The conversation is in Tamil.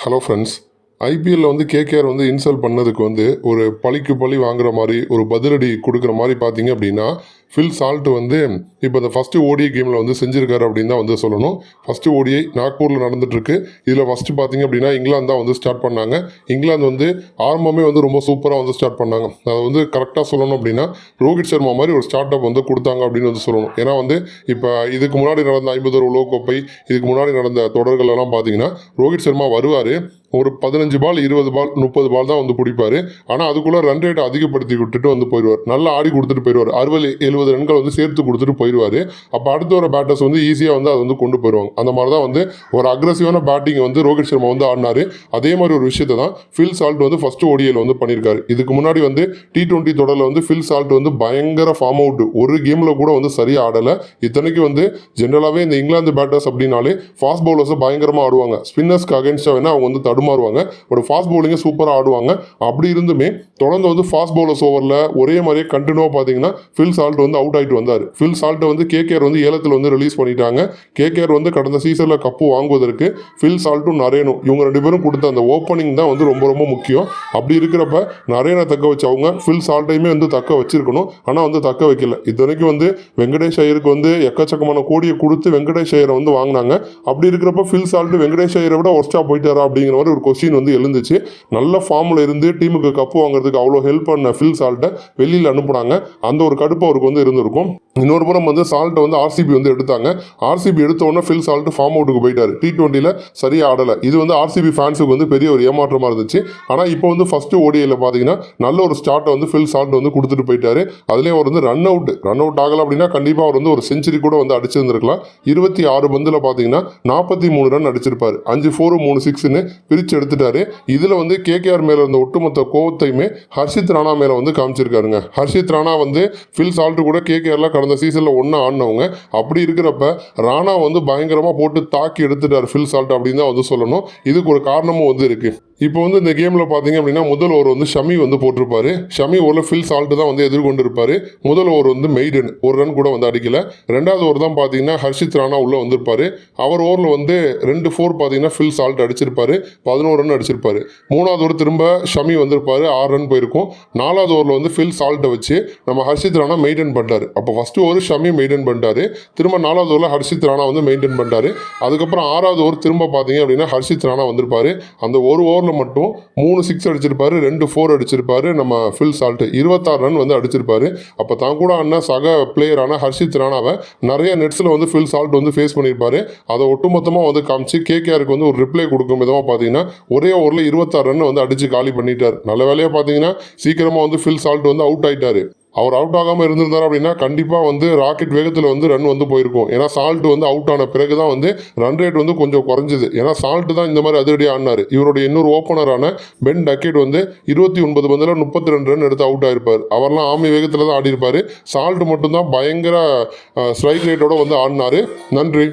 ஹலோ ஃப்ரெண்ட்ஸ் ஐபிஎல்ல வந்து கேகேஆர் வந்து இன்சல்ட் பண்ணதுக்கு வந்து ஒரு பழிக்கு பழி வாங்குற மாதிரி ஒரு பதிலடி கொடுக்குற மாதிரி பார்த்தீங்க அப்படின்னா ஃபில் சால்ட் வந்து இப்போ இந்த ஃபஸ்ட்டு ஓடிஐ கேமில் வந்து செஞ்சுருக்காரு அப்படின்னு தான் வந்து சொல்லணும். ஃபஸ்ட்டு ஓடிஐ நாக்பூரில் நடந்துட்டுருக்கு. இதில் ஃபஸ்ட்டு பார்த்தீங்க அப்படின்னா இங்கிலாந்து தான் வந்து ஸ்டார்ட் பண்ணாங்க. இங்கிலாந்து வந்து ஆரம்பமே வந்து ரொம்ப சூப்பராக வந்து ஸ்டார்ட் பண்ணாங்க. அதை வந்து கரெக்டாக சொல்லணும் அப்படின்னா ரோஹித் சர்மா மாதிரி ஒரு ஸ்டார்ட் அப் வந்து கொடுத்தாங்க அப்படின்னு வந்து சொல்லணும். ஏன்னா வந்து இப்போ இதுக்கு முன்னாடி நடந்த ஐம்பது ஒரு உலகக்கோப்பை இதுக்கு முன்னாடி நடந்த தொடர்கள் எல்லாம் பார்த்தீங்கன்னா ரோஹித் சர்மா வருவார். ஒரு பதினஞ்சு பால் இருபது பால் முப்பது பால் தான் வந்து பிடிப்பார். ஆனால் அதுக்குள்ளே ரன் ரேட்டை அதிகப்படுத்தி விட்டுட்டு வந்து போயிடுவார். நல்லா ஆடி கொடுத்துட்டு போயிடுவார். அறுபது எழுபது ரன்கள் வந்து சேர்த்து கொடுத்துட்டு போயிடுவார். அப்போ அடுத்த ஒரு பேட்டர்ஸ் வந்து ஈஸியாக வந்து அதை வந்து கொண்டு போயிடுவாங்க. அந்த மாதிரி தான் வந்து ஒரு அக்ரஸிவான பேட்டிங் வந்து ரோஹித் சர்மா வந்து ஆடினார். அதே மாதிரி ஒரு விஷயத்தை தான் ஃபில் சால்ட் வந்து ஃபஸ்ட்டு ஓடியில் வந்து பண்ணியிருக்காரு. இதுக்கு முன்னாடி வந்து டி டுவெண்ட்டி தொடரில் வந்து ஃபில் சால்ட் வந்து பயங்கர ஃபார்ம் அவுட் ஒரு கேமில் கூட வந்து சரியாக ஆடலை. இத்தனைக்கு வந்து ஜென்ரலாகவே இந்த இங்கிலாந்து பேட்டர்ஸ் அப்படின்னாலே ஃபாஸ்ட் பவுலர்ஸை பயங்கரமாக ஆடுவாங்க. ஸ்பின்னர்ஸ்க்கு அகேன்ஸ்டாக வேணால் அவங்க வந்து தடுமாறுவாங்க பட் ஃபாஸ்ட் பவுலிங்கை சூப்பராக ஆடுவாங்க. அப்படி இருந்துமே தொடர்ந்து வந்து ஃபாஸ்ட் பவுலர்ஸ் ஓவரில் ஒரே மாதிரியே கண்டினியூவாக பார்த்தீங்கன்னா ஃபில் சால்ட் வந்து அவுட் ஆகிட்டு வந்தார். ஃபில் சால்ட்டை வந்து கேகேஆர் வந்து ஏலத்தில் வந்து ரிலீஸ் பண்ணிட்டாங்க. கேகேஆர் வந்து கடந்த சீசனில் கப்பு வாங்குவதற்கு ஃபில் சால்ட்டும் நரேனும் இவங்க ரெண்டு பேரும் கொடுத்த அந்த ஓப்பனிங் தான் வந்து ரொம்ப ரொம்ப முக்கியம். அப்படி இருக்கிறப்ப நரேனை தக்க வச்சு அவங்க ஃபில் சால்ட்டையுமே வந்து தக்க வச்சிருக்கணும். ஆனால் வந்து தக்க வைக்கல. இத்தனைக்கும் வந்து வெங்கடேஷ் ஐயருக்கு வந்து எக்கச்சக்கமான கோடியை கொடுத்து வெங்கடேஷ் ஐயரை வந்து வாங்கினாங்க. அப்படி இருக்கிறப்ப ஃபில் சால்ட் வெங்கடேஷ் ஐயரை விட ஒர்ஸ்டாக போயிட்டாரா அப்படிங்கிற மாதிரி ஒரு கொஸ்டின் வந்து எழுந்துச்சு. நல்ல ஃபார்மில் இருந்து டீமுக்கு கப்பு வாங்குறதுக்கு அவ்வளோ ஹெல்ப் பண்ண ஃபில் சால்ட்டை வெளியில் அனுப்புனாங்க. அந்த ஒரு கடுப்பு அவருக்கு வந்து இருந்திருக்கும். இன்னொரு புறம் வந்து சால்ட்டை வந்து ஆர்சிபி வந்து எடுத்தாங்க. ஆர்சிபி எடுத்த உடனே ஃபில் சால்ட் ஃபார்ம் அவுட்டுக்கு போயிட்டாரு. டி டுவெண்ட்டியில் சரியாக ஆடலை. இது வந்து ஆர்சிபி ஃபேன்ஸுக்கு வந்து பெரிய ஒரு ஏமாற்றமாக இருந்துச்சு. ஆனால் இப்போ வந்து ஃபஸ்ட்டு ஓடியில் பார்த்தீங்கன்னா நல்ல ஒரு ஸ்டார்ட்டை வந்து ஃபில் சால்ட் வந்து கொடுத்துட்டு போயிட்டாரு. அதுலேயும் அவர் வந்து ரன் அவுட் ரன் அவுட் ஆகலை அப்படின்னா கண்டிப்பாக அவர் வந்து ஒரு செஞ்சுரி கூட வந்து அடிச்சிருந்திருக்கலாம். இருபத்தி ஆறு பந்தில் பார்த்தீங்கன்னா நாற்பத்தி மூணு ரன் அடிச்சிருப்பாரு. அஞ்சு ஃபோரு மூணு சிக்ஸ்னு பிரித்து எடுத்துட்டாரு. இதில் வந்து கேகேஆர் மேலே இருந்த ஒட்டுமொத்த கோவத்தையுமே ஹர்ஷித் ராணா மேலே வந்து காமிச்சிருக்காருங்க. ஹர்ஷித் ராணா வந்து ஃபில் சால்ட்டு கூட கேகேஆரில் கடந்த சீசனில் ஒன்றா ஆடினவங்க. அப்படி இருக்கிறப்ப ராணா வந்து பயங்கரமாக போட்டு தாக்கி எடுத்துட்டார் ஃபில் சால்ட் அப்படின்னு தான் வந்து சொல்லணும். இதுக்கு ஒரு காரணமும் வந்து இருக்குது இப்போ வந்து இந்த கேமில் பார்த்தீங்க அப்படின்னா முதல் ஓவர் வந்து ஷமி வந்து போட்டிருப்பாரு. ஷமி ஓவரில் ஃபில் சால்ட்டு தான் வந்து எதிர்கொண்டு இருப்பார் முதல் ஓவர் வந்து மெய்டன் ஒரு ரன் கூட வந்து அடிக்கல. ரெண்டாவது ஓவர் தான் பார்த்தீங்கன்னா ஹர்ஷித் ராணா உள்ளே வந்திருப்பாரு. அவர் ஓவரில் வந்து ரெண்டு ஃபோர் பார்த்தீங்கன்னா ஃபில் சால்ட் அடிச்சிருப்பாரு. பதினோரு ரன் அடிச்சிருப்பாரு. மூணாவது ஓவர் திரும்ப ஷமி வந்திருப்பாரு. ஆறு ரன் போயிருக்கும். நாலாவது ஓவரில் வந்து ஃபில் சால்ட்டை வச்சு நம்ம ஹர்ஷித் ராணா மெயின்டைன் பண்ணிட்டார். அப்போ ஃபஸ்ட்டு ஓவர் ஷமி மெயின்டைன் பண்ணிட்டாரு. திரும்ப நாலாவது ஓவரில் ஹர்ஷித் ராணா வந்து மெயின்டைன் பண்ணிட்டாரு. அதுக்கப்புறம் ஆறாவது ஓவர் திரும்ப பார்த்தீங்க அப்படின்னா ஹர்ஷித் ராணா வந்திருப்பார். அந்த ஒரு ஓவரில் மட்டும் மூணு சிக்ஸ் அடிச்சிருப்பாரு ரெண்டு ஃபோர் அடிச்சிருப்பாரு நம்ம ஃபில் சால்ட் இருபத்தாறு ரன் வந்து அடிச்சிருப்பாரு. அப்போ தான் கூட அண்ணன் சக பிளேயரான ஹர்ஷித் ராணாவை நிறைய நெட்ஸில் வந்து ஃபில் சால்ட் வந்து ஃபேஸ் பண்ணியிருப்பாரு. அதை ஒட்டுமொத்தமாக வந்து காமிச்சு கேகேஆருக்கு வந்து ஒரு ரிப்ளை கொடுக்கும் விதமாக பார்த்தீங்கன்னா ஒரே ஓவரில் இருபத்தாறு ரன் வந்து அடிச்சு காலி பண்ணிட்டார். நல்ல வேலையாக பார்த்தீங்கன்னா சீக்கிரமாக வந்து ஃபில் சால்ட் வந்து அவுட் ஆயிட்டாரு. அவர் அவுட் ஆகாமல் இருந்திருந்தார் அப்படின்னா கண்டிப்பாக வந்து ராக்கெட் வேகத்தில் வந்து ரன் வந்து போயிருக்கும். ஏன்னா சால்ட் வந்து அவுட் ஆன பிறகு தான் வந்து ரன் ரேட் வந்து கொஞ்சம் குறைஞ்சிது. ஏன்னா சால்ட் தான் இந்த மாதிரி அதிரடி ஆடினார். இவருடைய இன்னொரு ஓப்பனரான பென் டக்கெட் வந்து இருபத்தி ஒன்பது பந்தில் முப்பத்தி ரெண்டு ரன் எடுத்து அவுட் ஆகிருப்பார் அவர்லாம் ஆமி வேகத்தில் தான் ஆடியிருப்பார். சால்ட் மட்டும்தான் பயங்கர ஸ்ட்ரைக் ரேட்டோட வந்து ஆடினார். நன்றி.